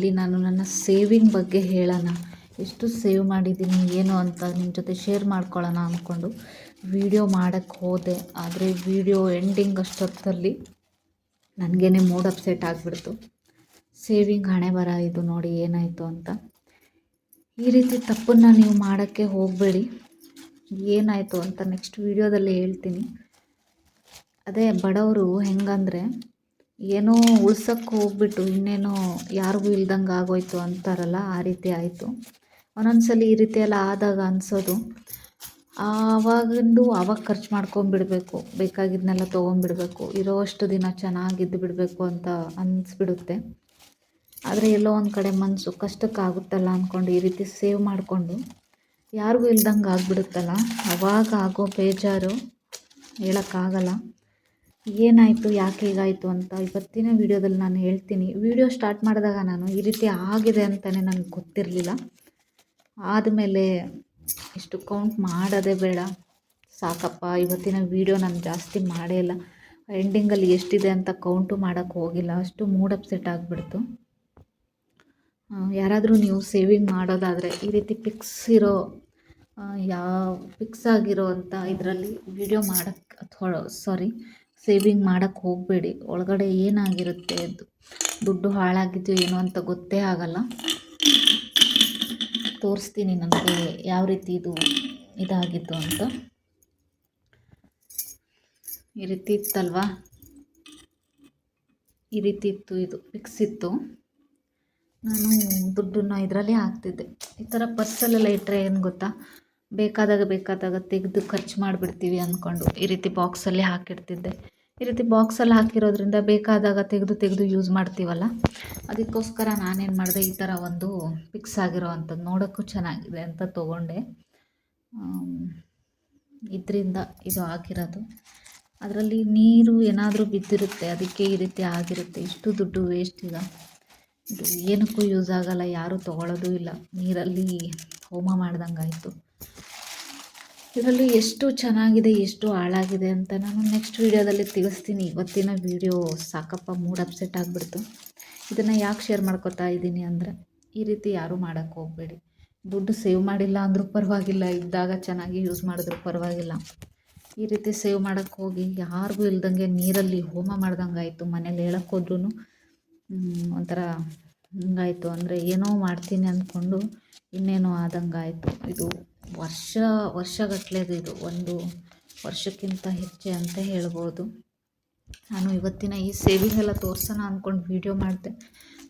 ವಿಡಿಯೋದಲ್ಲಿ ನಾನು ನನ್ನ ಸೇವಿಂಗ್ ಬಗ್ಗೆ ಹೇಳೋಣ. ಎಷ್ಟು ಸೇವ್ ಮಾಡಿದ್ದೀನಿ, ಏನು ಅಂತ ನಿಮ್ಮ ಜೊತೆ ಶೇರ್ ಮಾಡ್ಕೊಳ್ಳೋಣ ಅಂದ್ಕೊಂಡು ವಿಡಿಯೋ ಮಾಡೋಕ್ಕೆ ಹೋದೆ. ಆದರೆ ವಿಡಿಯೋ ಎಂಡಿಂಗ್ ಅಷ್ಟೊತ್ತಲ್ಲಿ ನನಗೇನೆ ಮೂಡ್ ಅಪ್ಸೆಟ್ ಆಗಿಬಿಡ್ತು. ಸೇವಿಂಗ್ ಹಣೆ ಬರ ಇದು ನೋಡಿ ಏನಾಯಿತು ಅಂತ. ಈ ರೀತಿ ತಪ್ಪನ್ನು ನೀವು ಮಾಡೋಕ್ಕೆ ಹೋಗಬೇಡಿ. ಏನಾಯಿತು ಅಂತ ನೆಕ್ಸ್ಟ್ ವೀಡಿಯೋದಲ್ಲಿ ಹೇಳ್ತೀನಿ. ಅದೇ ಬಡವರು ಹೆಂಗಂದರೆ ಏನೋ ಉಳ್ಸೋಕ್ಕೆ ಹೋಗ್ಬಿಟ್ಟು ಇನ್ನೇನೋ ಯಾರಿಗೂ ಇಲ್ದಂಗೆ ಆಗೋಯ್ತು ಅಂತಾರಲ್ಲ, ಆ ರೀತಿ ಆಯಿತು. ಒಂದೊಂದ್ಸಲ ಈ ರೀತಿ ಎಲ್ಲ ಆದಾಗ ಅನಿಸೋದು. ಆವಾಗಿಂದು ಆವಾಗ ಖರ್ಚು ಮಾಡ್ಕೊಂಬಿಡಬೇಕು ಬೇಕಾಗಿದ್ದನ್ನೆಲ್ಲ ತೊಗೊಂಬಿಡಬೇಕು, ಇರೋವಷ್ಟು ದಿನ ಚೆನ್ನಾಗಿದ್ದು ಬಿಡಬೇಕು ಅಂತ ಅನ್ನಿಸ್ಬಿಡುತ್ತೆ ಆದರೆ ಎಲ್ಲೋ ಒಂದು ಕಡೆ ಮನಸ್ಸು ಕಷ್ಟಕ್ಕಾಗುತ್ತಲ್ಲ ಅಂದ್ಕೊಂಡು ಈ ರೀತಿ ಸೇವ್ ಮಾಡಿಕೊಂಡು, ಯಾರಿಗೂ ಇಲ್ದಂಗೆ ಆಗಿಬಿಡುತ್ತಲ್ಲ ಅವಾಗ ಆಗೋ ಬೇಜಾರು ಹೇಳೋಕ್ಕಾಗಲ್ಲ. ಏನಾಯಿತು, ಯಾಕೆ ಹೀಗಾಯಿತು ಅಂತ ಇವತ್ತಿನ ವೀಡಿಯೋದಲ್ಲಿ ನಾನು ಹೇಳ್ತೀನಿ. ವೀಡಿಯೋ ಸ್ಟಾರ್ಟ್ ಮಾಡಿದಾಗ ನಾನು ಈ ರೀತಿ ಆಗಿದೆ ಅಂತಲೇ ನನಗೆ ಗೊತ್ತಿರಲಿಲ್ಲ. ಆದಮೇಲೆ ಇಷ್ಟು ಕೌಂಟ್ ಮಾಡೋದೇ ಬೇಡ. ಸಾಕಪ್ಪ, ಇವತ್ತಿನ ವೀಡಿಯೋ ನಾನು ಜಾಸ್ತಿ ಮಾಡೇ ಇಲ್ಲ. ಎಂಡಿಂಗಲ್ಲಿ ಎಷ್ಟಿದೆ ಅಂತ ಕೌಂಟು ಮಾಡೋಕ್ಕೆ ಹೋಗಿಲ್ಲ. ಅಷ್ಟು ಮೂಡ್ ಅಪ್ಸೆಟ್ ಆಗಿಬಿಡ್ತು. ಯಾರಾದರೂ ನೀವು ಸೇವಿಂಗ್ ಮಾಡೋದಾದರೆ ಈ ರೀತಿ ಪಿಕ್ಸ್ ಇರೋ ಯಾವ ಫಿಕ್ಸ್ ಆಗಿರೋ ಅಂಥ ಇದರಲ್ಲಿ ವೀಡಿಯೋ ಮಾಡೋಕ್ಕೆ ಅಥವಾ ಸಾರಿ ಸೇವಿಂಗ್ ಮಾಡೋಕ್ಕೆ ಹೋಗಬೇಡಿ. ಒಳಗಡೆ ಏನಾಗಿರುತ್ತೆ ಅದು? ದುಡ್ಡು ಹಾಳಾಗಿದೆಯೋ ಏನೋ ಅಂತ ಗೊತ್ತೇ ಆಗಲ್ಲ. ತೋರಿಸ್ತೀನಿ ನನಗೆ ಯಾವ ರೀತಿ ಇದು ಇದಾಗಿತ್ತು ಅಂತ. ಈ ರೀತಿ ಇತ್ತಲ್ವಾ? ಈ ರೀತಿ ಇತ್ತು, ಇದು ಫಿಕ್ಸ್ ಇತ್ತು. ನಾನು ದುಡ್ಡನ್ನು ಇದರಲ್ಲೇ ಹಾಕ್ತಿದ್ದೆ. ಈ ಥರ ಪರ್ಸಲ್ಲೆಲ್ಲ ಇಟ್ಟರೆ ಏನು ಗೊತ್ತಾ? ಬೇಕಾದಾಗ ಬೇಕಾದಾಗ ತೆಗೆದು ಖರ್ಚು ಮಾಡಿಬಿಡ್ತೀವಿ ಅಂದ್ಕೊಂಡು ಈ ರೀತಿ ಬಾಕ್ಸಲ್ಲಿ ಹಾಕಿಡ್ತಿದ್ದೆ. ಈ ರೀತಿ ಬಾಕ್ಸಲ್ಲಿ ಹಾಕಿರೋದ್ರಿಂದ ಬೇಕಾದಾಗ ತೆಗೆದು ತೆಗೆದು ಯೂಸ್ ಮಾಡ್ತೀವಲ್ಲ? ಅದಕ್ಕೋಸ್ಕರ ನಾನೇನು ಮಾಡಿದೆ, ಈ ಥರ ಒಂದು ಫಿಕ್ಸ್ ಆಗಿರೋ ಅಂಥದ್ದು ನೋಡೋಕ್ಕೂ ಚೆನ್ನಾಗಿದೆ ಅಂತ ತೊಗೊಂಡೆ. ಇದರಿಂದ ಇದು ಆಗಿರೋದು. ಅದರಲ್ಲಿ ನೀರು ಏನಾದರೂ ಬಿದ್ದಿರುತ್ತೆ, ಅದಕ್ಕೆ ಈ ರೀತಿ ಆಗಿರುತ್ತೆ. ಇಷ್ಟು ದುಡ್ಡು ವೇಸ್ಟ್ ಈಗ. ಇದು ಏನಕ್ಕೂ ಯೂಸ್ ಆಗೋಲ್ಲ, ಯಾರೂ ತೊಗೊಳ್ಳೋದು ಇಲ್ಲ. ನೀರಲ್ಲಿ ಹೋಮ ಮಾಡ್ದಂಗೆ ಆಯಿತು ಇದರಲ್ಲಿ ಎಷ್ಟು ಚೆನ್ನಾಗಿದೆ, ಎಷ್ಟು ಹಾಳಾಗಿದೆ ಅಂತ ನಾನು ನೆಕ್ಸ್ಟ್ ವೀಡಿಯೋದಲ್ಲಿ ತಿಳಿಸ್ತೀನಿ. ಇವತ್ತಿನ ವೀಡಿಯೋ ಸಾಕಪ್ಪ ಮೂಡ್ ಅಪ್ಸೆಟ್ ಆಗಿಬಿಡ್ತು. ಇದನ್ನು ಯಾಕೆ ಶೇರ್ ಮಾಡ್ಕೋತಾ ಇದ್ದೀನಿ ಅಂದರೆ, ಈ ರೀತಿ ಯಾರೂ ಮಾಡೋಕ್ಕೆ ಹೋಗಬೇಡಿ. ದುಡ್ಡು ಸೇವ್ ಮಾಡಿಲ್ಲ ಅಂದರೂ ಪರವಾಗಿಲ್ಲ, ಇದ್ದಾಗ ಚೆನ್ನಾಗಿ ಯೂಸ್ ಮಾಡಿದ್ರು ಪರವಾಗಿಲ್ಲ. ಈ ರೀತಿ ಸೇವ್ ಮಾಡೋಕ್ಕೆ ಹೋಗಿ ಯಾರಿಗೂ ಇಲ್ದಂಗೆ ನೀರಲ್ಲಿ ಹೋಮ ಮಾಡ್ದಂಗೆ ಆಯಿತು ಮನೇಲಿ ಹೇಳಕ್ಕೆ ಹೋದ್ರೂ ಒಂಥರ ಹಿಂಗಾಯಿತು. ಅಂದರೆ ಏನೋ ಮಾಡ್ತೀನಿ ಅಂದ್ಕೊಂಡು ಇನ್ನೇನೋ ಆದಂಗಾಯಿತು. ಇದು ವರ್ಷ ವರ್ಷಗಟ್ಲೆದು ಇದು. ಒಂದು ವರ್ಷಕ್ಕಿಂತ ಹೆಚ್ಚೆ ಅಂತ ಹೇಳ್ಬೋದು. ನಾನು ಇವತ್ತಿನ ಈ ಸೇವಿಂಗ್ ಎಲ್ಲ ತೋರ್ಸೋಣ ಅಂದ್ಕೊಂಡು ವೀಡಿಯೋ ಮಾಡಿದೆ.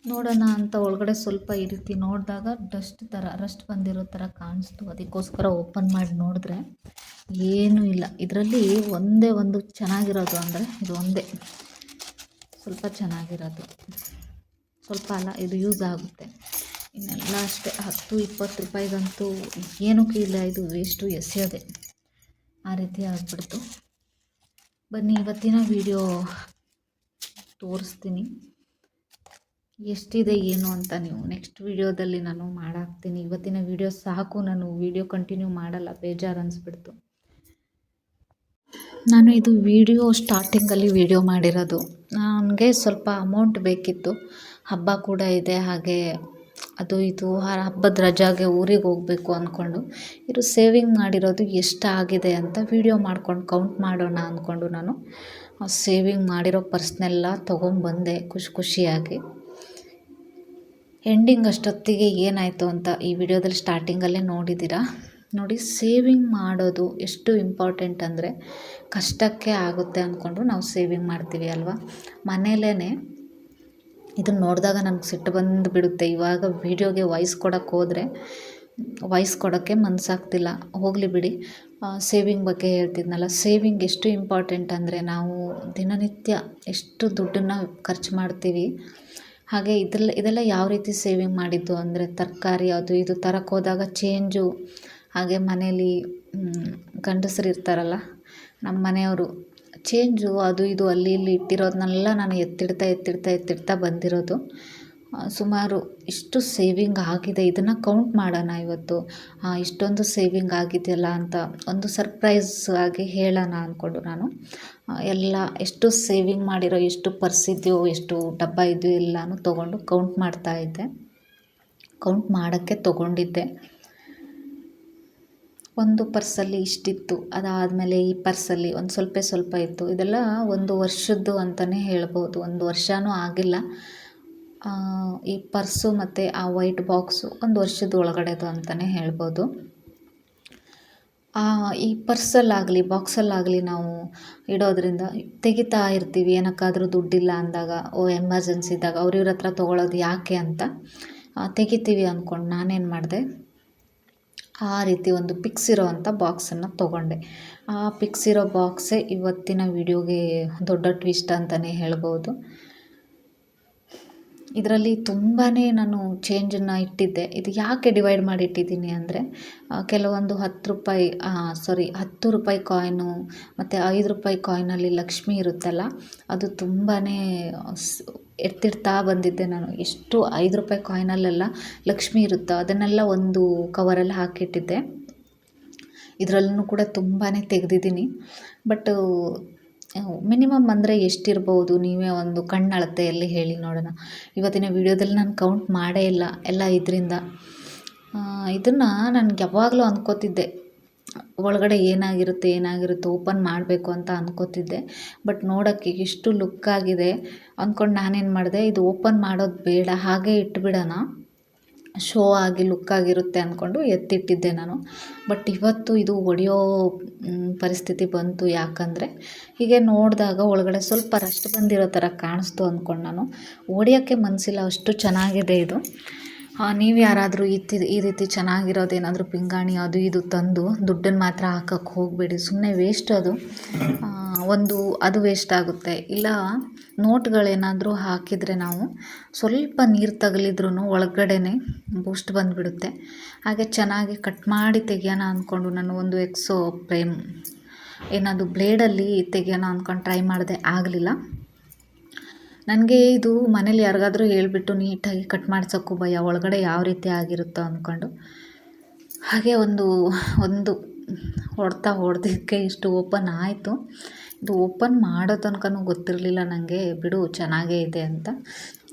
ನೋಡೋಣ ಅಂತ ಒಳಗಡೆ ಸ್ವಲ್ಪ ಈ ರೀತಿ ನೋಡಿದಾಗ ಡಸ್ಟ್ ಥರ ರಸ್ಟ್ ಬಂದಿರೋ ಥರ ಕಾಣಿಸ್ತು. ಅದಕ್ಕೋಸ್ಕರ ಓಪನ್ ಮಾಡಿ ನೋಡಿದ್ರೆ ಏನೂ ಇಲ್ಲ. ಇದರಲ್ಲಿ ಒಂದೇ ಒಂದು ಚೆನ್ನಾಗಿರೋದು ಅಂದರೆ ಇದು ಒಂದೇ. ಸ್ವಲ್ಪ ಚೆನ್ನಾಗಿರೋದು. ಸ್ವಲ್ಪ ಅಲ್ಲ, ಇದು ಯೂಸ್ ಆಗುತ್ತೆ. ಇನ್ನೆಲ್ಲ ಅಷ್ಟೇ. ಹತ್ತು, ಇಪ್ಪತ್ತು ರೂಪಾಯಿಗಂತೂ ಏನಕ್ಕೂ ಇಲ್ಲ ಇದು ವೇಸ್ಟು ಎಸೆಯೋದೆ. ಆ ರೀತಿ ಆಗಿಬಿಡ್ತು. ಬನ್ನಿ, ಇವತ್ತಿನ ವಿಡಿಯೋ ತೋರಿಸ್ತೀನಿ. ಎಷ್ಟಿದೆ, ಏನು ಅಂತ ನೀವು ನೆಕ್ಸ್ಟ್ ವಿಡಿಯೋದಲ್ಲಿ ನಾನು ಮಾಡಾಕ್ತೀನಿ. ಇವತ್ತಿನ ವಿಡಿಯೋ ಸಾಕು, ನಾನು ವಿಡಿಯೋ ಕಂಟಿನ್ಯೂ ಮಾಡಲ್ಲ, ಬೇಜಾರು ಅನಿಸ್ಬಿಡ್ತು. ನಾನು ಇದು ವಿಡಿಯೋ ಸ್ಟಾರ್ಟಿಂಗಲ್ಲಿ ವಿಡಿಯೋ ಮಾಡಿರೋದು. ನನಗೆ ಸ್ವಲ್ಪ ಅಮೌಂಟ್ ಬೇಕಿತ್ತು. ಹಬ್ಬ ಕೂಡ ಇದೆ, ಹಾಗೆ ಅದು ಇದು ಹಬ್ಬದ ರಜಾಗೆ ಊರಿಗೆ ಹೋಗಬೇಕು ಅಂದ್ಕೊಂಡು ಇದು ಸೇವಿಂಗ್ ಮಾಡಿರೋದು ಎಷ್ಟಾಗಿದೆ ಅಂತ ವೀಡಿಯೋ ಮಾಡ್ಕೊಂಡು ಕೌಂಟ್ ಮಾಡೋಣ ಅಂದ್ಕೊಂಡು ನಾನು ಸೇವಿಂಗ್ ಮಾಡಿರೋ ಪರ್ಸ್ನೆಲ್ಲ ತೊಗೊಂಬಂದೆ ಖುಷಿ ಖುಷಿಯಾಗಿ. ಎಂಡಿಂಗ್ ಅಷ್ಟೊತ್ತಿಗೆ ಏನಾಯಿತು ಅಂತ ಈ ವಿಡಿಯೋದಲ್ಲಿ ಸ್ಟಾರ್ಟಿಂಗಲ್ಲೇ ನೋಡಿದ್ದೀರಾ? ನೋಡಿ ಸೇವಿಂಗ್ ಮಾಡೋದು ಎಷ್ಟು ಇಂಪಾರ್ಟೆಂಟ್ ಅಂದರೆ ಕಷ್ಟಕ್ಕೆ ಆಗುತ್ತೆ ಅಂದ್ಕೊಂಡು ನಾವು ಸೇವಿಂಗ್ ಮಾಡ್ತೀವಿ ಅಲ್ವಾ? ಮನೇಲೇ ಇದನ್ನು ನೋಡಿದಾಗ ನನಗೆ ಸಿಟ್ಟು ಬಂದು ಬಿಡುತ್ತೆ. ಇವಾಗ ವೀಡಿಯೋಗೆ ವಾಯ್ಸ್ ಕೊಡೋಕ್ಕೆ ಹೋದರೆ ವಾಯ್ಸ್ ಕೊಡೋಕ್ಕೆ ಮನಸ್ಸಾಗ್ತಿಲ್ಲ ಹೋಗಲಿ ಬಿಡಿ. ಸೇವಿಂಗ್ ಬಗ್ಗೆ ಹೇಳ್ತಿದ್ನಲ್ಲ ಸೇವಿಂಗ್ ಎಷ್ಟು ಇಂಪಾರ್ಟೆಂಟ್ ಅಂದರೆ ನಾವು ದಿನನಿತ್ಯ ಎಷ್ಟು ದುಡ್ಡನ್ನು ಖರ್ಚು ಮಾಡ್ತೀವಿ. ಹಾಗೆ ಇದೆಲ್ಲ ಇದೆಲ್ಲ ಯಾವ ರೀತಿ ಸೇವಿಂಗ್ ಮಾಡಿದ್ದು ಅಂದರೆ ತರಕಾರಿ ಅದು ಇದು ತರಕ್ಕೆ ಹೋದಾಗ ಚೇಂಜು ಹಾಗೆ ಮನೇಲಿ ಗಂಡಸರು ಇರ್ತಾರಲ್ಲ ನಮ್ಮ ಮನೆಯವರು ಚೇಂಜು ಅದು ಇದು ಅಲ್ಲಿ ಇಲ್ಲಿ ಇಟ್ಟಿರೋದನ್ನೆಲ್ಲ ನಾನು ಎತ್ತಿಡ್ತಾ ಎತ್ತಿಡ್ತಾ ಎತ್ತಿಡ್ತಾ ಬಂದಿರೋದು. ಸುಮಾರು ಇಷ್ಟು ಸೇವಿಂಗ್ ಆಗಿದೆ. ಇದನ್ನು ಕೌಂಟ್ ಮಾಡೋಣ ಇವತ್ತು. ಇಷ್ಟೊಂದು ಸೇವಿಂಗ್ ಆಗಿದೆಯಲ್ಲ ಅಂತ ಒಂದು ಸರ್ಪ್ರೈಸ್ ಆಗಿ ಹೇಳೋಣ ಅಂದ್ಕೊಂಡು ನಾನು. ಎಲ್ಲ ಎಷ್ಟು ಸೇವಿಂಗ್ ಮಾಡಿರೋ, ಎಷ್ಟು ಪರ್ಸ್ ಇದೆಯೋ, ಎಷ್ಟು ಡಬ್ಬ ಇದೆಯೋ ಎಲ್ಲನೂ ತೊಗೊಂಡು ಕೌಂಟ್ ಮಾಡ್ತಾ ಇದ್ದೆ. ಕೌಂಟ್ ಮಾಡೋಕ್ಕೆ ತೊಗೊಂಡಿದ್ದೆ. ಒಂದು ಪರ್ಸಲ್ಲಿ ಇಷ್ಟಿತ್ತು, ಅದಾದಮೇಲೆ ಈ ಪರ್ಸಲ್ಲಿ ಒಂದು ಸ್ವಲ್ಪ ಸ್ವಲ್ಪ ಇತ್ತು. ಇದೆಲ್ಲ ಒಂದು ವರ್ಷದ್ದು ಅಂತಲೇ ಹೇಳ್ಬೋದು. ಒಂದು ವರ್ಷವೂ ಆಗಿಲ್ಲ. ಈ ಪರ್ಸು ಮತ್ತು ಆ ವೈಟ್ ಬಾಕ್ಸು ಒಂದು ವರ್ಷದ ಒಳಗಡೆದು ಅಂತಲೇ ಹೇಳ್ಬೋದು. ಈ ಪರ್ಸಲ್ಲಾಗಲಿ, ಬಾಕ್ಸಲ್ಲಾಗಲಿ ನಾವು ಇಡೋದ್ರಿಂದ ತೆಗಿತಾ ಇರ್ತೀವಿ. ಏನಕ್ಕಾದರೂ ದುಡ್ಡಿಲ್ಲ ಅಂದಾಗ, ಓ, ಎಮರ್ಜೆನ್ಸಿ ಇದ್ದಾಗ ಅವ್ರ ಇವ್ರ ಹತ್ರ ತೊಗೊಳೋದು ಯಾಕೆ ಅಂತ ತೆಗಿತೀವಿ ಅಂದ್ಕೊಂಡು ನಾನೇನು ಮಾಡಿದೆ ಆ ರೀತಿ ಒಂದು ಪಿಕ್ಸ್ ಇರೋವಂಥ ಬಾಕ್ಸನ್ನು ತೊಗೊಂಡೆ. ಆ ಪಿಕ್ಸ್ ಇರೋ ಬಾಕ್ಸೇ ಇವತ್ತಿನ ವಿಡಿಯೋಗೆ ದೊಡ್ಡ ಟ್ವಿಸ್ಟ್ ಅಂತಲೇ ಹೇಳ್ಬೋದು. ಇದರಲ್ಲಿ ತುಂಬಾ ನಾನು ಚೇಂಜನ್ನು ಇಟ್ಟಿದ್ದೆ. ಇದು ಯಾಕೆ ಡಿವೈಡ್ ಮಾಡಿ ಇಟ್ಟಿದ್ದೀನಿ ಅಂದರೆ ಕೆಲವೊಂದು ಹತ್ತು ರೂಪಾಯಿ ಸಾರಿ ಹತ್ತು ರೂಪಾಯಿ ಕಾಯಿನು ಮತ್ತು ಐದು ರೂಪಾಯಿ ಕಾಯಿನಲ್ಲಿ ಲಕ್ಷ್ಮಿ ಇರುತ್ತಲ್ಲ, ಅದು ತುಂಬಾ ಎತ್ತಿಡ್ತಾ ಬಂದಿದ್ದೆ ನಾನು. ಎಷ್ಟು ಐದು ರೂಪಾಯಿ ಕಾಯಿನಲ್ಲೆಲ್ಲ ಲಕ್ಷ್ಮಿ ಇರುತ್ತೋ ಅದನ್ನೆಲ್ಲ ಒಂದು ಕವರಲ್ಲಿ ಹಾಕಿಟ್ಟಿದ್ದೆ. ಇದರಲ್ಲೂ ಕೂಡ ತುಂಬಾ ತೆಗೆದಿದ್ದೀನಿ. ಬಟ್ ಮಿನಿಮಮ್ ಅಂದರೆ ಎಷ್ಟಿರ್ಬೋದು? ನೀವೇ ಒಂದು ಕಣ್ಣಳತೆಯಲ್ಲಿ ಹೇಳಿ ನೋಡೋಣ. ಇವತ್ತಿನ ವೀಡಿಯೋದಲ್ಲಿ ನಾನು ಕೌಂಟ್ ಮಾಡೇ ಇಲ್ಲ, ಎಲ್ಲ ಇದರಿಂದ. ಇದನ್ನು ನನಗೆ ಯಾವಾಗಲೂ ಅಂದ್ಕೋತಿದ್ದೆ ಒಳಗಡೆ ಏನಾಗಿರುತ್ತೆ ಏನಾಗಿರುತ್ತೆ ಓಪನ್ ಮಾಡಬೇಕು ಅಂತ ಅಂದ್ಕೋತಿದ್ದೆ ಬಟ್ ನೋಡೋಕ್ಕೆ ಇಷ್ಟು ಲುಕ್ಕಾಗಿದೆ ಅಂದ್ಕೊಂಡು ನಾನೇನು ಮಾಡಿದೆ, ಇದು ಓಪನ್ ಮಾಡೋದು ಬೇಡ, ಹಾಗೆ ಇಟ್ಬಿಡೋಣ. ಶೋ ಆಗಿ ಲುಕ್ ಆಗಿರುತ್ತೆ ಅಂದ್ಕೊಂಡು ಎತ್ತಿಟ್ಟಿದ್ದೆ ನಾನು. ಬಟ್ ಇವತ್ತು ಇದು ಒಡೆಯೋ ಪರಿಸ್ಥಿತಿ ಬಂತು ಯಾಕಂದರೆ, ಹೀಗೆ ನೋಡಿದಾಗ ಒಳಗಡೆ ಸ್ವಲ್ಪ ರಷ್ಟು ಬಂದಿರೋ ಥರ ಕಾಣಿಸ್ತು ಅಂದ್ಕೊಂಡು ನಾನು. ಒಡೆಯೋಕ್ಕೆ ಮನಸ್ಸಿಲ್ಲ ಅಷ್ಟು ಚೆನ್ನಾಗಿದೆ ಇದು. ನೀವು ಯಾರಾದರೂ ಈ ಈ ರೀತಿ ಚೆನ್ನಾಗಿರೋದು ಏನಾದರೂ ಪಿಂಗಾಣಿ ಅದು ಇದು ತಂದು ದುಡ್ಡನ್ನು ಮಾತ್ರ ಹಾಕಕ್ಕೆ ಹೋಗಬೇಡಿ. ಸುಮ್ಮನೆ ವೇಸ್ಟ್ ಅದು. ಒಂದು ಅದು ವೇಸ್ಟ್ ಆಗುತ್ತೆ. ಇಲ್ಲ, ನೋಟ್ಗಳೇನಾದರೂ ಹಾಕಿದರೆ ನಾವು ಸ್ವಲ್ಪ ನೀರು ತಗಲಿದ್ರೂ ಒಳಗಡೆನೆ ಬೂಸ್ಟ್ ಬಂದುಬಿಡುತ್ತೆ. ಹಾಗೆ ಚೆನ್ನಾಗಿ ಕಟ್ ಮಾಡಿ ತೆಗಿಯೋಣ ಅಂದ್ಕೊಂಡು ನಾನು ಒಂದು ಎಕ್ಸೋ ಫ್ರೇಮ್ ಏನಾದರೂ ಬ್ಲೇಡಲ್ಲಿ ತೆಗಿಯೋಣ ಅಂದ್ಕೊಂಡು ಟ್ರೈ ಮಾಡಿದೆ ಆಗಲಿಲ್ಲ. ನನಗೆ ಇದು ಮನೇಲಿ ಯಾರಿಗಾದರೂ ಹೇಳಿಬಿಟ್ಟು ನೀಟಾಗಿ ಕಟ್ ಮಾಡ್ಸೋಕ್ಕೂ ಭಯ, ಒಳಗಡೆ ಯಾವ ರೀತಿ ಆಗಿರುತ್ತೋ ಅಂದ್ಕೊಂಡು ಹಾಗೆ ಒಂದು ಒಂದು ಹೊಡ್ತಾ ಹೊಡೆದಕ್ಕೆ ಇಷ್ಟು ಓಪನ್ ಆಯಿತು. ಇದು ಓಪನ್ ಮಾಡೋ ತನಕನೂ ಗೊತ್ತಿರಲಿಲ್ಲ ನನಗೆ ಬಿಡು ಚೆನ್ನಾಗೇ ಇದೆ ಅಂತ.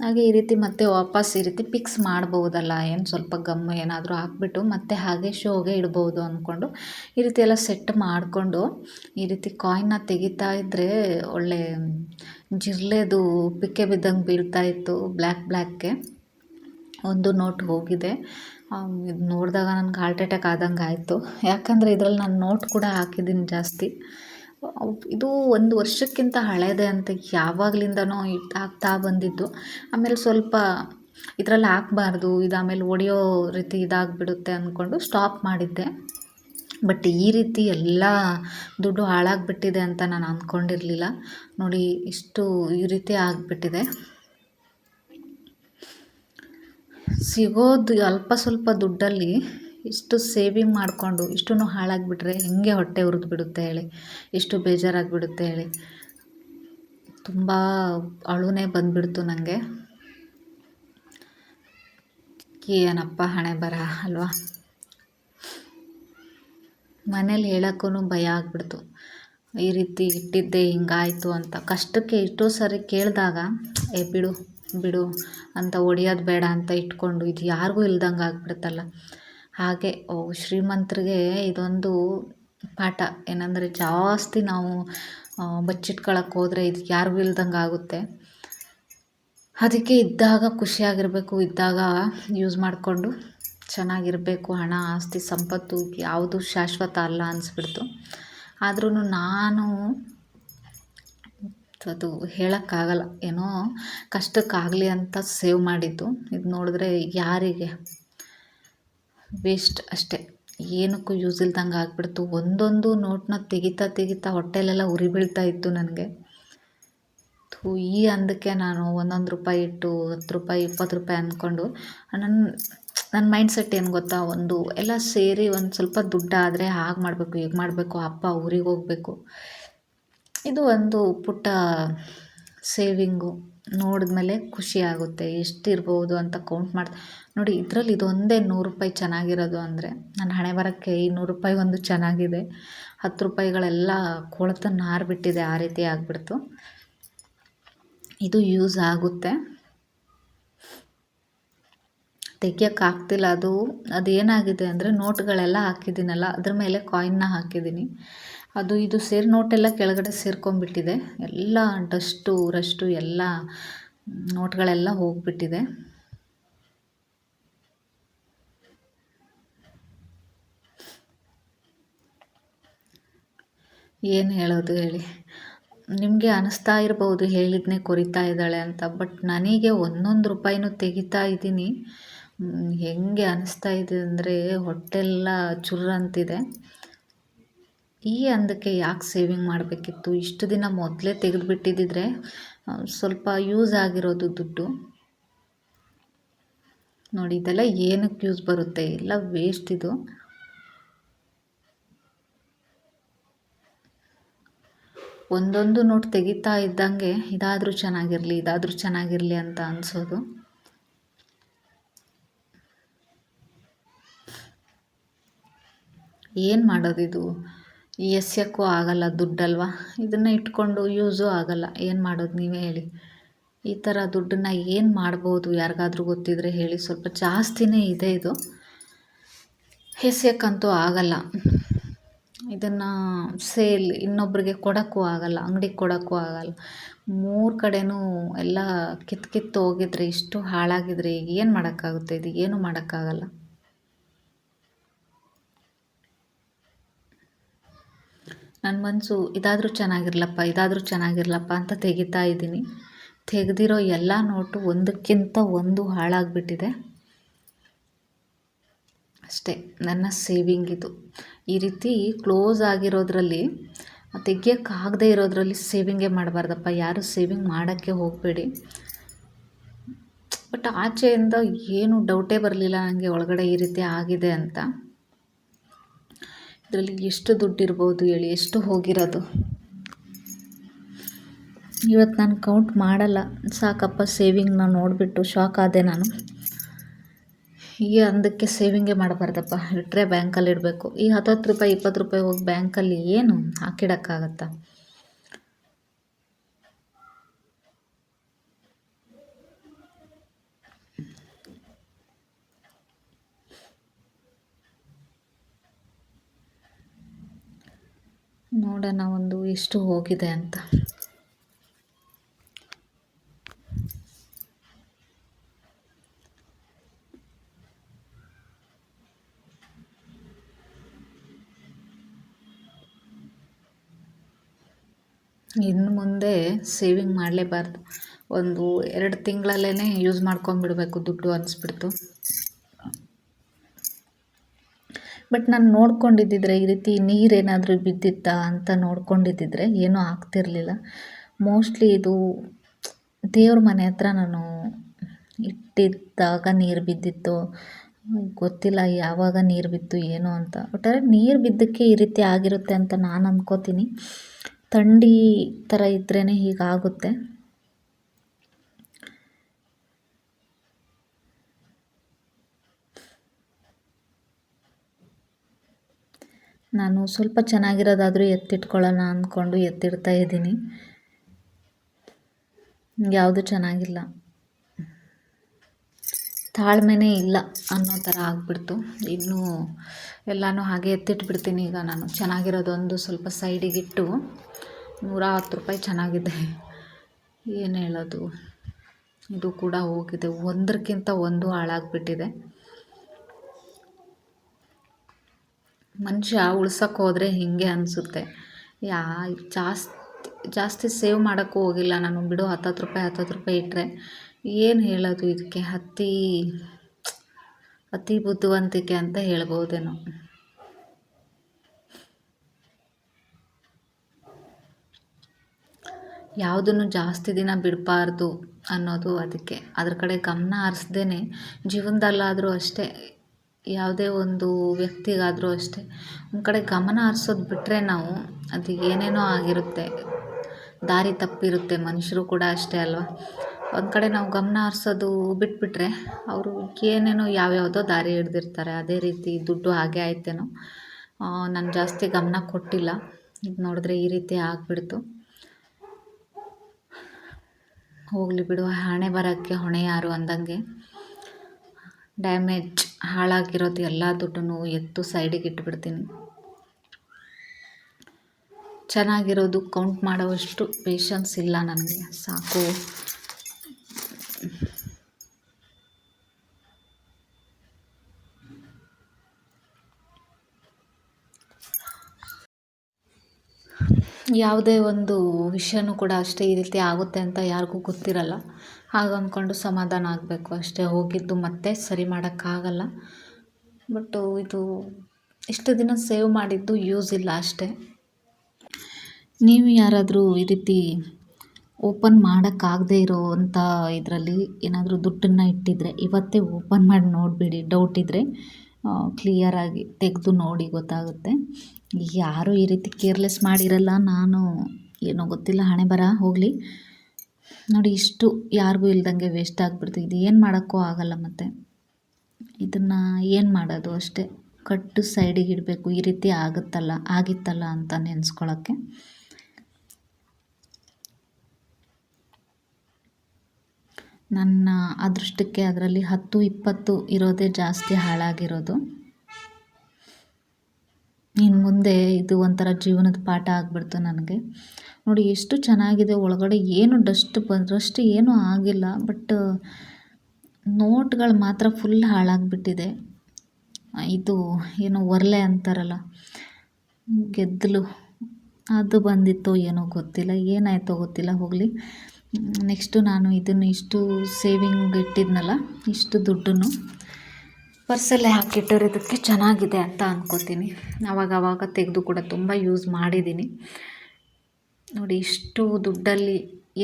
ಹಾಗೆ ಈ ರೀತಿ ಮತ್ತೆ ವಾಪಸ್ ಈ ರೀತಿ ಪಿಕ್ಸ್ ಮಾಡ್ಬೋದಲ್ಲ ಏನು ಸ್ವಲ್ಪ ಗಮ್ ಏನಾದರೂ ಹಾಕ್ಬಿಟ್ಟು ಮತ್ತೆ ಹಾಗೆ ಶೋಗೆ ಇಡ್ಬೋದು ಅಂದ್ಕೊಂಡು ಈ ರೀತಿ ಎಲ್ಲ ಸೆಟ್ ಮಾಡಿಕೊಂಡು ಈ ರೀತಿ ಕಾಯಿನ್ನ ತೆಗಿತಾ ಇದ್ದರೆ ಒಳ್ಳೆ ಜಿರ್ಲೆದು ಪಿಕ್ಕೆ ಬಿದ್ದಂಗೆ ಬೀಳ್ತಾ ಇತ್ತು ಬ್ಲ್ಯಾಕ್ ಬ್ಲ್ಯಾಕ್ಗೆ ಒಂದು ನೋಟ್ ಹೋಗಿದೆ. ಇದು ನೋಡಿದಾಗ ನನಗೆ ಹಾರ್ಟ್ ಅಟ್ಯಾಕ್ ಆದಂಗೆ ಆಯಿತು. ಯಾಕಂದರೆ ಇದರಲ್ಲಿ ನಾನು ನೋಟ್ ಕೂಡ ಹಾಕಿದ್ದೀನಿ ಜಾಸ್ತಿ. ಇದು ಒಂದು ವರ್ಷಕ್ಕಿಂತ ಹಳೆಯದೆ ಅಂತ ಯಾವಾಗಲಿಂದನೋ ಇಟ್ಟು ಆಗ್ತಾ ಬಂದಿದ್ದು. ಆಮೇಲೆ ಸ್ವಲ್ಪ ಇದರಲ್ಲಿ ಹಾಕ್ಬಾರ್ದು, ಇದು ಆಮೇಲೆ ಒಡೆಯೋ ರೀತಿ ಇದಾಗಿಬಿಡುತ್ತೆ ಅಂದ್ಕೊಂಡು ಸ್ಟಾಪ್ ಮಾಡಿದ್ದೆ. ಬಟ್ ಈ ರೀತಿ ಎಲ್ಲ ದುಡ್ಡು ಹಾಳಾಗಿಬಿಟ್ಟಿದೆ ಅಂತ ನಾನು ಅಂದ್ಕೊಂಡಿರಲಿಲ್ಲ ನೋಡಿ, ಇಷ್ಟು ಈ ರೀತಿ ಆಗಿಬಿಟ್ಟಿದೆ. ಸಿಗೋದು ಅಲ್ಪ ಸ್ವಲ್ಪ ದುಡ್ಡಲ್ಲಿ ಇಷ್ಟು ಸೇವಿಂಗ್ ಮಾಡಿಕೊಂಡು ಇಷ್ಟೂ ಹಾಳಾಗಿಬಿಟ್ರೆ ಹೆಂಗೆ ಹೊಟ್ಟೆ ಉರಿದು ಬಿಡುತ್ತೆ ಹೇಳಿ. ಇಷ್ಟು ಬೇಜಾರಾಗಿಬಿಡುತ್ತೆ ಹೇಳಿ. ತುಂಬ ಅಳುನೇ ಬಂದುಬಿಡ್ತು ನನಗೆ ಏನಪ್ಪ ಹಣೆ ಬರ ಅಲ್ವಾ? ಮನೇಲಿ ಹೇಳೋಕ್ಕೂ ಭಯ ಆಗ್ಬಿಡ್ತು. ಈ ರೀತಿ ಇಟ್ಟಿದ್ದೆ ಹಿಂಗಾಯಿತು ಅಂತ. ಕಷ್ಟಕ್ಕೆ ಎಷ್ಟೋ ಸರಿ ಕೇಳಿದಾಗ, ಏ ಬಿಡು ಬಿಡು, ಅಂತ ಒಡೆಯೋದು ಬೇಡ ಅಂತ ಇಟ್ಕೊಂಡು, ಇದು ಯಾರಿಗೂ ಇಲ್ದಂಗೆ ಆಗ್ಬಿಡುತ್ತಲ್ಲ. ಹಾಗೆ ಶ್ರೀಮಂತರಿಗೆ ಇದೊಂದು ಪಾಠ. ಏನಂದರೆ ಜಾಸ್ತಿ ನಾವು ಬಚ್ಚಿಟ್ಕೊಳಕ್ಕೆ ಹೋದರೆ ಇದು ಯಾರಿಗೂ ಇಲ್ದಂಗೆ ಆಗುತ್ತೆ. ಅದಕ್ಕೆ ಇದ್ದಾಗ ಖುಷಿಯಾಗಿರಬೇಕು, ಇದ್ದಾಗ ಯೂಸ್ ಮಾಡಿಕೊಂಡು ಚೆನ್ನಾಗಿರಬೇಕು. ಹಣ, ಆಸ್ತಿ, ಸಂಪತ್ತು ಯಾವುದು ಶಾಶ್ವತ ಅಲ್ಲ ಅನಿಸ್ಬಿಡ್ತು. ಆದ್ರೂ ನಾನು ಅದು ಹೇಳೋಕ್ಕಾಗಲ್ಲ. ಏನೋ ಕಷ್ಟಕ್ಕಾಗಲಿ ಅಂತ ಸೇವ್ ಮಾಡಿದ್ದು. ಇದು ನೋಡಿದ್ರೆ ಯಾರಿಗೆ? ವೇಸ್ಟ್ ಅಷ್ಟೇ. ಏನಕ್ಕೂ ಯೂಸ್ ಇಲ್ದಂಗೆ ಆಗಿಬಿಡ್ತು. ಒಂದೊಂದು ನೋಟ್ನ ತೆಗಿತಾ ತೆಗಿತಾ ಹೊಟ್ಟೆಲೆಲ್ಲ ಉರಿ ಬೀಳ್ತಾ ಇತ್ತು ನನಗೆ. ಥೂ, ಈ ಅಂದಕ್ಕೆ ನಾನು ಒಂದೊಂದು ರೂಪಾಯಿ ಇಟ್ಟು ಹತ್ತು ರೂಪಾಯಿ, ಇಪ್ಪತ್ತು ರೂಪಾಯಿ ಅಂದ್ಕೊಂಡು ನನ್ನ ನನ್ನ ಮೈಂಡ್ ಸೆಟ್ ಏನು ಗೊತ್ತಾ? ಒಂದು ಎಲ್ಲ ಸೇರಿ ಒಂದು ಸ್ವಲ್ಪ ದುಡ್ಡಾದರೆ ಹಾಗೆ ಮಾಡಬೇಕು, ಹೀಗೆ ಮಾಡಬೇಕು, ಅಪ್ಪ ಊರಿಗೆ ಹೋಗಬೇಕು. ಇದು ಒಂದು ಪುಟ್ಟ ಸೇವಿಂಗು. ನೋಡಿದ್ಮೇಲೆ ಖುಷಿ ಆಗುತ್ತೆ, ಎಷ್ಟಿರ್ಬೋದು ಅಂತ ಕೌಂಟ್ ಮಾಡಿ ನೋಡಿ, ಇದರಲ್ಲಿ ಇದೊಂದೇ ನೂರು ರೂಪಾಯಿ ಚೆನ್ನಾಗಿರೋದು ಅಂದರೆ ನನ್ನ ಹಣೆ ಬರೋಕ್ಕೆ ಈ ನೂರು ರೂಪಾಯಿ ಒಂದು ಚೆನ್ನಾಗಿದೆ. ಹತ್ತು ರೂಪಾಯಿಗಳೆಲ್ಲ ಕೊಳೆತು ನಾರಿಬಿಟ್ಟಿದೆ ಆ ರೀತಿ ಆಗಿಬಿಡ್ತು. ಇದು ಯೂಸ್ ಆಗುತ್ತೆ. ತೆಗಿಯೋಕ್ಕಾಗ್ತಿಲ್ಲ ಅದು ಅದು ಏನಾಗಿದೆ ಅಂದರೆ ನೋಟ್ಗಳೆಲ್ಲ ಹಾಕಿದ್ದೀನಲ್ಲ, ಅದ್ರ ಮೇಲೆ ಕಾಯಿನ್ನ ಹಾಕಿದ್ದೀನಿ. ಅದು, ಇದು ಸೇರಿ, ನೋಟೆಲ್ಲ ಕೆಳಗಡೆ ಸೇರ್ಕೊಂಡ್ಬಿಟ್ಟಿದೆ. ಎಲ್ಲ ಡಸ್ಟು, ರಸ್ಟು, ಎಲ್ಲ ನೋಟ್ಗಳೆಲ್ಲ ಹೋಗ್ಬಿಟ್ಟಿದೆ. ಏನು ಹೇಳೋದು ಹೇಳಿ? ನಿಮಗೆ ಅನಿಸ್ತಾ ಇರ್ಬೋದು ಹೇಳಿದ್ನೇ ಕೊರಿತಾ ಇದ್ದಾಳೆ ಅಂತ, ಬಟ್ ನನಗೆ ಒಂದೊಂದು ರೂಪಾಯಿನೂ ತೆಗಿತಾ ಇದ್ದೀನಿ. ಹೆಂಗೆ ಅನಿಸ್ತಾ ಇದೆ ಅಂದರೆ ಹೊಟ್ಟೆಲ್ಲ ಚುರ್ ಅಂತಿದೆ. ಈ ಅಂದಕ್ಕೆ ಯಾಕೆ ಸೇವಿಂಗ್ ಮಾಡಬೇಕಿತ್ತು? ಇಷ್ಟು ದಿನ ಮೊದಲೇ ತೆಗೆದುಬಿಟ್ಟಿದ್ದಿದ್ರೆ ಸ್ವಲ್ಪ ಯೂಸ್ ಆಗಿರೋದು ದುಡ್ಡು. ನೋಡಿ, ಇದೆಲ್ಲ ಏನಕ್ಕೆ ಯೂಸ್ ಬರುತ್ತೆ? ಎಲ್ಲ ವೇಸ್ಟ್ ಇದು. ಒಂದೊಂದು ನೋಟ್ ತೆಗಿತಾ ಇದ್ದಂಗೆ ಇದಾದರೂ ಚೆನ್ನಾಗಿರಲಿ ಇದಾದರೂ ಚೆನ್ನಾಗಿರಲಿ ಅಂತ ಅನಿಸೋದು. ಏನು ಮಾಡೋದಿದು ಎಸ್ಯಕ್ಕೂ ಆಗಲ್ಲ ದುಡ್ಡಲ್ವಾ? ಇದನ್ನು ಇಟ್ಕೊಂಡು ಯೂಸು ಆಗಲ್ಲ. ಏನು ಮಾಡೋದು ನೀವೇ ಹೇಳಿ. ಈ ಥರ ದುಡ್ಡನ್ನು ಏನು ಮಾಡ್ಬೋದು ಯಾರಿಗಾದ್ರೂ ಗೊತ್ತಿದ್ರೆ ಹೇಳಿ. ಸ್ವಲ್ಪ ಜಾಸ್ತಿನೇ ಇದೆ ಇದು. ಎಸ್ಯಕ್ಕಂತೂ ಆಗಲ್ಲ. ಇದನ್ನು ಸೇಲ್ ಇನ್ನೊಬ್ರಿಗೆ ಕೊಡೋಕ್ಕೂ ಆಗಲ್ಲ, ಅಂಗಡಿಗೆ ಕೊಡೋಕ್ಕೂ ಆಗಲ್ಲ. ಮೂರು ಕಡೆನೂ ಎಲ್ಲ ಕಿತ್ತು ಕಿತ್ತು ಹೋಗಿದ್ರೆ, ಇಷ್ಟು ಹಾಳಾಗಿದ್ರೆ ಈಗ ಏನು ಮಾಡೋಕ್ಕಾಗುತ್ತೆ? ಇದು ಏನೂ ಮಾಡೋಕ್ಕಾಗಲ್ಲ. ನನ್ನ ಮನಸ್ಸು ಇದಾದರೂ ಚೆನ್ನಾಗಿರ್ಲಪ್ಪ ಇದಾದರೂ ಚೆನ್ನಾಗಿರ್ಲಪ್ಪ ಅಂತ ತೆಗಿತಾ ಇದ್ದೀನಿ. ತೆಗೆದಿರೋ ಎಲ್ಲ ನೋಟು ಒಂದಕ್ಕಿಂತ ಒಂದು ಹಾಳಾಗಿಬಿಟ್ಟಿದೆ. ಅಷ್ಟೇ, ನನ್ನ ಸೇವಿಂಗ್ ಇದು. ಈ ರೀತಿ ಕ್ಲೋಸ್ ಆಗಿರೋದ್ರಲ್ಲಿ ತೆಗಿಯೋಕ್ಕಾಗದೇ ಇರೋದ್ರಲ್ಲಿ ಸೇವಿಂಗೇ ಮಾಡಬಾರ್ದಪ್ಪ. ಯಾರು ಸೇವಿಂಗ್ ಮಾಡೋಕ್ಕೆ ಹೋಗಬೇಡಿ. ಬಟ್ ಆಚೆಯಿಂದ ಏನು ಡೌಟೇ ಬರಲಿಲ್ಲ ನನಗೆ ಒಳಗಡೆ ಈ ರೀತಿ ಆಗಿದೆ ಅಂತ. ಇದರಲ್ಲಿ ಎಷ್ಟು ದುಡ್ಡು ಇರ್ಬೋದು ಹೇಳಿ, ಎಷ್ಟು ಹೋಗಿರೋದು? ಇವತ್ತು ನಾನು ಕೌಂಟ್ ಮಾಡಲ್ಲ. ಸಾಕಪ್ಪ ಸೇವಿಂಗ್ನ ನೋಡಿಬಿಟ್ಟು ಶಾಕ್ ಆದೆ ನಾನು. ಈಗ ಅಂದಕ್ಕೆ ಸೇವಿಂಗೇ ಮಾಡಬಾರ್ದಪ್ಪ. ಇಟ್ಟರೆ ಬ್ಯಾಂಕಲ್ಲಿ ಇಡಬೇಕು ಈ ಹತ್ತತ್ತು ರೂಪಾಯಿ, ಇಪ್ಪತ್ತು ರೂಪಾಯಿ ಹೋಗಿ ಬ್ಯಾಂಕಲ್ಲಿ ಏನು ಹಾಕಿಡೋಕ್ಕಾಗತ್ತಾ? ನೋಡೋಣ ಒಂದು ಎಷ್ಟು ಹೋಗಿದೆ ಅಂತ. ಇನ್ನು ಮುಂದೆ ಸೇವಿಂಗ್ ಮಾಡಲೇಬಾರ್ದು. ಒಂದು ಎರಡು ತಿಂಗಳಲ್ಲೇ ಯೂಸ್ ಮಾಡ್ಕೊಂಡ್ಬಿಡ್ಬೇಕು ದುಡ್ಡು ಅನಿಸ್ಬಿಡ್ತು. ಬಟ್ ನಾನು ನೋಡ್ಕೊಂಡಿದ್ದಿದ್ರೆ ಈ ರೀತಿ ನೀರೇನಾದರೂ ಬಿದ್ದಿತ್ತಾ ಅಂತ ನೋಡ್ಕೊಂಡಿದ್ದಿದ್ರೆ ಏನೂ ಆಗ್ತಿರಲಿಲ್ಲ. ಮೋಸ್ಟ್ಲಿ ಇದು ದೇವ್ರ ಮನೆ ಹತ್ರ ನಾನು ಇಟ್ಟಿದ್ದಾಗ ನೀರು ಬಿದ್ದಿತ್ತು. ಗೊತ್ತಿಲ್ಲ ಯಾವಾಗ ನೀರು ಬಿತ್ತು, ಏನು ಅಂತ. ಒಟ್ಟಾರೆ ನೀರು ಬಿದ್ದಕ್ಕೆ ಈ ರೀತಿ ಆಗಿರುತ್ತೆ ಅಂತ ನಾನು ಅಂದ್ಕೋತೀನಿ ಥಂಡಿ ಥರ ಇದ್ರೇ ಹೀಗಾಗುತ್ತೆ. ನಾನು ಸ್ವಲ್ಪ ಚೆನ್ನಾಗಿರೋದಾದರೂ ಎತ್ತಿಟ್ಕೊಳ್ಳೋಣ ಅಂದ್ಕೊಂಡು ಎತ್ತಿಡ್ತಾ ಇದ್ದೀನಿ. ಯಾವುದು ಚೆನ್ನಾಗಿಲ್ಲ. ತಾಳ್ಮೆನೇ ಇಲ್ಲ ಅನ್ನೋ ಥರ ಆಗಿಬಿಡ್ತು. ಇನ್ನೂ ಎಲ್ಲನೂ ಹಾಗೆ ಎತ್ತಿಟ್ಬಿಡ್ತೀನಿ ಈಗ ನಾನು. ಚೆನ್ನಾಗಿರೋದೊಂದು ಸ್ವಲ್ಪ ಸೈಡಿಗಿಟ್ಟು ನೂರ ಹತ್ತು ರೂಪಾಯಿ ಚೆನ್ನಾಗಿದೆ. ಏನು ಹೇಳೋದು? ಇದು ಕೂಡ ಹೋಗಿದೆ. ಒಂದಕ್ಕಿಂತ ಒಂದು ಹಾಳಾಗ್ಬಿಟ್ಟಿದೆ. ಮನುಷ್ಯ ಉಳ್ಸೋಕ್ಕೆ ಹೋದರೆ ಹೀಗೆ ಅನಿಸುತ್ತೆ. ಯಾ, ಜಾಸ್ತಿ ಜಾಸ್ತಿ ಸೇವ್ ಮಾಡೋಕ್ಕೂ ಹೋಗಿಲ್ಲ ನಾನು. ಬಿಡು, ಹತ್ತತ್ತು ರೂಪಾಯಿ ಹತ್ತತ್ತು ರೂಪಾಯಿ ಇಟ್ಟರೆ ಏನು ಹೇಳೋದು ಇದಕ್ಕೆ? ಅತಿ ಅತಿ ಬುದ್ಧಿವಂತಿಕೆ ಅಂತ ಹೇಳ್ಬೋದೇನೋ. ಯಾವುದನ್ನು ಜಾಸ್ತಿ ದಿನ ಬಿಡಬಾರ್ದು ಅನ್ನೋದು ಅದಕ್ಕೆ. ಅದ್ರ ಕಡೆ ಗಮನ ಹರಿಸ್ದೇ ಜೀವನದಲ್ಲಾದರೂ ಅಷ್ಟೇ ಯಾವುದೇ ಒಂದು ವ್ಯಕ್ತಿಗಾದರೂ ಅಷ್ಟೇ. ಒಂದು ಕಡೆ ಗಮನ ಹರ್ಸೋದು ಬಿಟ್ಟರೆ ನಾವು ಅದು ಏನೇನೋ ಆಗಿರುತ್ತೆ. ದಾರಿ ತಪ್ಪಿರುತ್ತೆ, ಮನುಷ್ಯರು ಕೂಡ ಅಷ್ಟೇ ಅಲ್ವಾ? ಒಂದು ಕಡೆ ನಾವು ಗಮನ ಹರಿಸೋದು ಬಿಟ್ಬಿಟ್ರೆ ಅವರು ಏನೇನೋ ಯಾವ್ಯಾವುದೋ ದಾರಿ ಹಿಡ್ದಿರ್ತಾರೆ. ಅದೇ ರೀತಿ ದುಡ್ಡು ಹಾಗೆ ಆಯ್ತೇನೋ. ನಾನು ಜಾಸ್ತಿ ಗಮನ ಕೊಟ್ಟಿಲ್ಲ. ಇದು ನೋಡಿದ್ರೆ ಈ ರೀತಿ ಆಗಿಬಿಡ್ತು. ಹೋಗಲಿ ಬಿಡು, ಹಣೆ ಬರೋಕ್ಕೆ ಹೊಣೆ ಯಾರು ಅಂದಂಗೆ. ಡ್ಯಾಮೇಜ್ ಹಾಳಾಗಿರೋದು ಎಲ್ಲ ದುಡ್ಡನ್ನು ಎತ್ತು ಸೈಡಿಗೆ ಇಟ್ಬಿಡ್ತೀನಿ. ಚೆನ್ನಾಗಿರೋದು ಕೌಂಟ್ ಮಾಡೋವಷ್ಟು ಪೇಷನ್ಸ್ ಇಲ್ಲ ನನಗೆ. ಸಾಕು. ಯಾವುದೇ ಒಂದು ವಿಷಯನೂ ಕೂಡ ಅಷ್ಟೇ ಈ ರೀತಿ ಆಗುತ್ತೆ ಅಂತ ಯಾರಿಗೂ ಗೊತ್ತಿರಲ್ಲ. ಹಾಗೆ ಅಂದ್ಕೊಂಡು ಸಮಾಧಾನ ಆಗಬೇಕು ಅಷ್ಟೇ. ಹೋಗಿದ್ದು ಮತ್ತೆ ಸರಿ ಮಾಡೋಕ್ಕಾಗಲ್ಲ. ಬಟ್ಟು ಇದು ಇಷ್ಟು ದಿನ ಸೇವ್ ಮಾಡಿದ್ದು ಯೂಸ್ ಇಲ್ಲ ಅಷ್ಟೇ. ನೀವು ಯಾರಾದರೂ ಈ ರೀತಿ ಓಪನ್ ಮಾಡೋಕ್ಕಾಗದೇ ಇರೋವಂಥ ಇದರಲ್ಲಿ ಏನಾದರೂ ದುಡ್ಡನ್ನು ಇಟ್ಟಿದ್ರೆ ಇವತ್ತೇ ಓಪನ್ ಮಾಡಿ ನೋಡಿಬಿಡಿ. ಡೌಟ್ ಇದ್ದರೆ ಕ್ಲಿಯರಾಗಿ ತೆಗೆದು ನೋಡಿ ಗೊತ್ತಾಗುತ್ತೆ. ಯಾರೂ ಈ ರೀತಿ ಕೇರ್ಲೆಸ್ ಮಾಡಿರಲ್ಲ, ನಾನು ಏನೋ ಗೊತ್ತಿಲ್ಲ. ಹಣೆ ಬರ, ಹೋಗಲಿ. ನೋಡಿ, ಇಷ್ಟು ಯಾರಿಗೂ ಇಲ್ದಂಗೆ ವೇಸ್ಟ್ ಆಗಿಬಿಡ್ತು. ಇದು ಏನು ಮಾಡೋಕ್ಕೂ ಆಗಲ್ಲ ಮತ್ತು. ಇದನ್ನು ಏನು ಮಾಡೋದು ಅಷ್ಟೇ. ಕಟ್ಟು ಸೈಡಿಗೆ ಇಡಬೇಕು. ಈ ರೀತಿ ಆಗುತ್ತಲ್ಲ, ಆಗಿತ್ತಲ್ಲ ಅಂತ ನೆನೆಸ್ಕೊಳ್ಳೋಕ್ಕೆ ನನ್ನ ಅದೃಷ್ಟಕ್ಕೆ ಅದರಲ್ಲಿ ಹತ್ತು, ಇಪ್ಪತ್ತು ಇರೋದೇ ಜಾಸ್ತಿ ಹಾಳಾಗಿರೋದು. ಇನ್ನು ಮುಂದೆ ಇದು ಒಂಥರ ಜೀವನದ ಪಾಠ ಆಗಿಬಿಡ್ತು ನನಗೆ. ನೋಡಿ, ಎಷ್ಟು ಚೆನ್ನಾಗಿದೆ, ಒಳಗಡೆ ಏನು ಡಸ್ಟ್ ಬಂದ್ರಷ್ಟು ಏನೂ ಆಗಿಲ್ಲ, ಬಟ್ ನೋಟ್ಗಳು ಮಾತ್ರ ಫುಲ್ ಹಾಳಾಗಿಬಿಟ್ಟಿದೆ. ಇದು ಏನೋ ಒರ್ಲೆ ಅಂತಾರಲ್ಲ, ಗೆದ್ದಲು. ಅದು ಬಂದಿತ್ತೋ ಏನೋ ಗೊತ್ತಿಲ್ಲ, ಏನಾಯಿತೋ ಗೊತ್ತಿಲ್ಲ, ಹೋಗಲಿ. ನೆಕ್ಸ್ಟು ನಾನು ಇದನ್ನು ಇಷ್ಟು ಸೇವಿಂಗ್ ಇಟ್ಟಿದ್ನಲ್ಲ, ಇಷ್ಟು ದುಡ್ಡನ್ನು. ಪರ್ಸಲ್ಲೇ ಹಾಕಿಟ್ಟಿರೋದಕ್ಕೆ ಚೆನ್ನಾಗಿದೆ ಅಂತ ಅಂದ್ಕೋತೀನಿ ಆವಾಗ ಆವಾಗ ತೆಗೆದು ಕೂಡ ತುಂಬ ಯೂಸ್ ಮಾಡಿದ್ದೀನಿ ನೋಡಿ, ಇಷ್ಟು ದುಡ್ಡಲ್ಲಿ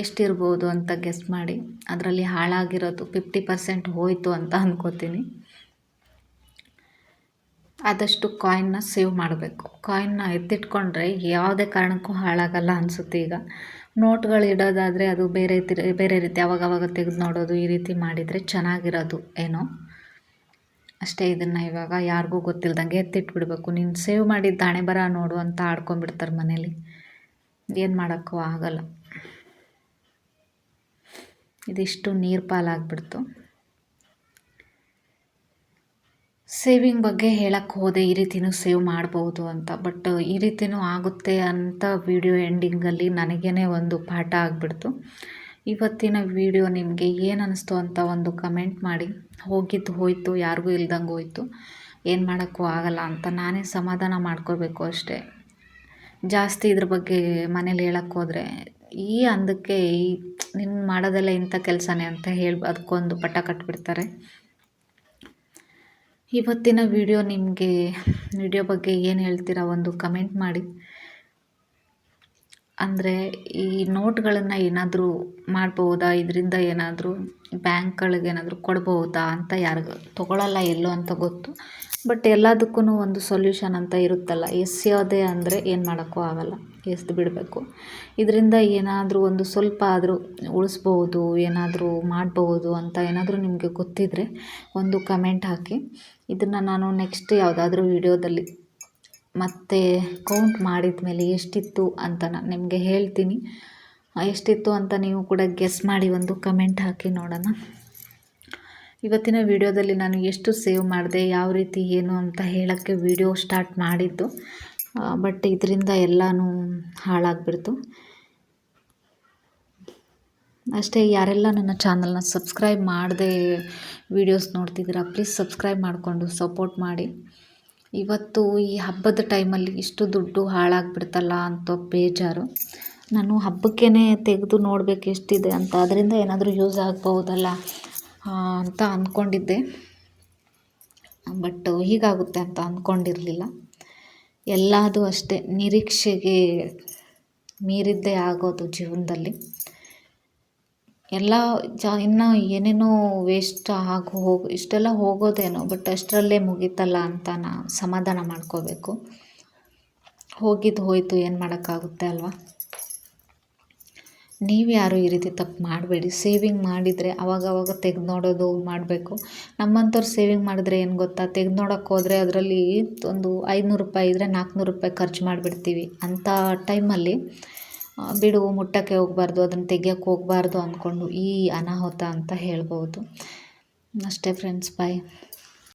ಎಷ್ಟಿರ್ಬೋದು ಅಂತ ಗೆಸ್ ಮಾಡಿ, ಅದರಲ್ಲಿ ಹಾಳಾಗಿರೋದು ಫಿಫ್ಟಿ ಪರ್ಸೆಂಟ್ ಹೋಯಿತು ಅಂತ ಅಂದ್ಕೋತೀನಿ ಆದಷ್ಟು ಕಾಯಿನ್ನ ಸೇವ್ ಮಾಡಬೇಕು. ಕಾಯಿನ್ನ ಎತ್ತಿಟ್ಕೊಂಡ್ರೆ ಯಾವುದೇ ಕಾರಣಕ್ಕೂ ಹಾಳಾಗಲ್ಲ ಅನಿಸುತ್ತೆ ಈಗ. ನೋಟ್ಗಳು ಇಡೋದಾದರೆ ಅದು ಬೇರೆ ಬೇರೆ ರೀತಿ ಅವಾಗವಾಗ ತೆಗೆದು ನೋಡೋದು ಈ ರೀತಿ ಮಾಡಿದರೆ ಚೆನ್ನಾಗಿರೋದು ಏನೋ. ಅಷ್ಟೇ ಇದನ್ನು ಇವಾಗ ಯಾರಿಗೂ ಗೊತ್ತಿಲ್ದಂಗೆ ಎತ್ತಿಟ್ಬಿಡ್ಬೇಕು. ನೀನು ಸೇವ್ ಮಾಡಿದ್ದ ಹಣೆ ಬರ ನೋಡು ಅಂತ ಆಡ್ಕೊಂಬಿಡ್ತಾರೆ ಮನೇಲಿ. ಏನು ಮಾಡೋಕ್ಕೂ ಆಗಲ್ಲ. ಇದಿಷ್ಟು ನೀರು ಪಾಲಾಗ್ಬಿಡ್ತು. ಸೇವಿಂಗ್ ಬಗ್ಗೆ ಹೇಳಕ್ಕೆ ಹೋದೆ ಈ ರೀತಿನೂ ಸೇವ್ ಮಾಡ್ಬೋದು ಅಂತ. ಬಟ್ ಈ ರೀತಿಯೂ ಆಗುತ್ತೆ ಅಂತ ವಿಡಿಯೋ ಎಂಡಿಂಗಲ್ಲಿ ನನಗೇ ಒಂದು ಪಾಠ ಆಗಿಬಿಡ್ತು. ಇವತ್ತಿನ ವಿಡಿಯೋ ನಿಮಗೆ ಏನು ಅನ್ನಿಸ್ತು ಅಂತ ಒಂದು ಕಮೆಂಟ್ ಮಾಡಿ. ಹೋಗಿದ್ದು ಹೋಯಿತು, ಯಾರಿಗೂ ಇಲ್ದಂಗೆ ಹೋಯಿತು. ಏನು ಮಾಡೋಕ್ಕೂ ಆಗಲ್ಲ ಅಂತ ನಾನೇ ಸಮಾಧಾನ ಮಾಡ್ಕೋಬೇಕು ಅಷ್ಟೇ. ಜಾಸ್ತಿ ಇದ್ರ ಬಗ್ಗೆ ಮನೇಲಿ ಹೇಳೋಕ್ಕೋದ್ರೆ ಈ ಅಂದಕ್ಕೆ ಈ ನಿನ್ನ ಮಾಡೋದೆಲ್ಲ ಇಂಥ ಕೆಲಸನೇ ಅಂತ ಹೇಳಿ ಅದಕ್ಕೊಂದು ಪಟ್ಟ ಕಟ್ಬಿಡ್ತಾರೆ. ಇವತ್ತಿನ ವಿಡಿಯೋ ನಿಮಗೆ, ವಿಡಿಯೋ ಬಗ್ಗೆ ಏನು ಹೇಳ್ತೀರಾ ಒಂದು ಕಮೆಂಟ್ ಮಾಡಿ. ಅಂದರೆ ಈ ನೋಟ್ಗಳನ್ನು ಏನಾದರೂ ಮಾಡ್ಬೋದಾ? ಇದರಿಂದ ಏನಾದರೂ ಬ್ಯಾಂಕ್ಗಳಿಗೆ ಏನಾದರೂ ಕೊಡ್ಬೋದಾ ಅಂತ ಯಾರಿಗೂ ತೊಗೊಳಲ್ಲ ಎಲ್ಲೋ ಅಂತ ಗೊತ್ತು. ಬಟ್ ಎಲ್ಲದಕ್ಕೂ ಒಂದು ಸೊಲ್ಯೂಷನ್ ಅಂತ ಇರುತ್ತಲ್ಲ. ಎಸೆಯೋದೇ ಅಂದರೆ ಏನು ಮಾಡೋಕ್ಕೂ ಆಗಲ್ಲ. ಎಸ್ದು ಬಿಡಬೇಕು. ಇದರಿಂದ ಏನಾದರೂ ಒಂದು ಸ್ವಲ್ಪ ಆದರೂ ಉಳಿಸ್ಬೋದು, ಏನಾದರೂ ಮಾಡ್ಬೋದು ಅಂತ ಏನಾದರೂ ನಿಮಗೆ ಗೊತ್ತಿದ್ದರೆ ಒಂದು ಕಮೆಂಟ್ ಹಾಕಿ. ಇದನ್ನು ನಾನು ನೆಕ್ಸ್ಟ್ ಯಾವುದಾದ್ರೂ ವೀಡಿಯೋದಲ್ಲಿ ಮತ್ತೆ ಕೌಂಟ್ ಮಾಡಿದ ಮೇಲೆ ಎಷ್ಟಿತ್ತು ಅಂತ ನಾನು ನಿಮಗೆ ಹೇಳ್ತೀನಿ. ಎಷ್ಟಿತ್ತು ಅಂತ ನೀವು ಕೂಡ ಗೆಸ್ ಮಾಡಿ ಒಂದು ಕಮೆಂಟ್ ಹಾಕಿ ನೋಡೋಣ. ಇವತ್ತಿನ ವಿಡಿಯೋದಲ್ಲಿ ನಾನು ಎಷ್ಟು ಸೇವ್ ಮಾಡಿದೆ, ಯಾವ ರೀತಿ ಏನು ಅಂತ ಹೇಳೋಕ್ಕೆ ವಿಡಿಯೋ ಸ್ಟಾರ್ಟ್ ಮಾಡಿದ್ದು. ಬಟ್ ಇದರಿಂದ ಎಲ್ಲನೂ ಹಾಳಾಗ್ಬಿಡ್ತು. ಅಷ್ಟೇ, ಯಾರೆಲ್ಲ ನನ್ನ ಚಾನಲ್ನ ಸಬ್ಸ್ಕ್ರೈಬ್ ಮಾಡದೆ ವೀಡಿಯೋಸ್ ನೋಡ್ತಿದ್ದೀರಾ ಪ್ಲೀಸ್ ಸಬ್ಸ್ಕ್ರೈಬ್ ಮಾಡಿಕೊಂಡು ಸಪೋರ್ಟ್ ಮಾಡಿ. ಇವತ್ತು ಈ ಹಬ್ಬದ ಟೈಮಲ್ಲಿ ಇಷ್ಟು ದುಡ್ಡು ಹಾಳಾಗ್ಬಿಡ್ತಲ್ಲ ಅಂತ ಬೇಜಾರು. ನಾನು ಹಬ್ಬಕ್ಕೇ ತೆಗೆದು ನೋಡಬೇಕು ಎಷ್ಟಿದೆ ಅಂತ, ಅದರಿಂದ ಏನಾದರೂ ಯೂಸ್ ಆಗ್ಬೋದಲ್ಲ ಅಂತ ಅಂದ್ಕೊಂಡಿದ್ದೆ ಬಟ್ ಹೀಗಾಗುತ್ತೆ ಅಂತ ಅಂದ್ಕೊಂಡಿರಲಿಲ್ಲ ಎಲ್ಲದೂ ಅಷ್ಟೇ, ನಿರೀಕ್ಷೆಗೆ ಮೀರಿದ್ದೇ ಆಗೋದು ಜೀವನದಲ್ಲಿ. ಎಲ್ಲ ಜ, ಇನ್ನೂ ಏನೇನೋ ವೇಸ್ಟ್ ಆಗಿ ಹೋಗಿ, ಇಷ್ಟೆಲ್ಲ ಹೋಗೋದೇನೋ ಬಟ್ ಅಷ್ಟರಲ್ಲೇ ಮುಗೀತಲ್ಲ ಅಂತ ನಾ ಸಮಾಧಾನ ಮಾಡ್ಕೋಬೇಕು. ಹೋಗಿದ್ದು ಹೋಯಿತು, ಏನು ಮಾಡೋಕ್ಕಾಗುತ್ತೆ ಅಲ್ವಾ? ನೀವು ಯಾರು ಈ ರೀತಿ ತಪ್ಪು ಮಾಡಬೇಡಿ. ಸೇವಿಂಗ್ ಮಾಡಿದರೆ ಅವಾಗವಾಗ ತೆಗೆದು ನೋಡೋದು ಮಾಡಬೇಕು. ನಮ್ಮಂಥವ್ರು ಸೇವಿಂಗ್ ಮಾಡಿದ್ರೆ ಏನು ಗೊತ್ತಾ? ತೆಗ್ದು ನೋಡೋಕ್ಕೆ ಹೋದರೆ ಅದರಲ್ಲಿ ಒಂದು ಐದುನೂರು ರೂಪಾಯಿ ಇದ್ದರೆ ನಾಲ್ಕುನೂರು ರೂಪಾಯಿ ಖರ್ಚು ಮಾಡಿಬಿಡ್ತೀವಿ. ಅಂಥ ಟೈಮಲ್ಲಿ ಬಿಡು ಮುಟ್ಟಕ್ಕೆ ಹೋಗ್ಬಾರ್ದು ಅದನ್ನು ತೆಗಿಯೋಕ್ಕೆ ಹೋಗಬಾರ್ದು ಅಂದ್ಕೊಂಡು ಈ ಅನಾಹುತ ಅಂತ ಹೇಳ್ಬೋದು. ಅಷ್ಟೇ ಫ್ರೆಂಡ್ಸ್ ಬಾಯ್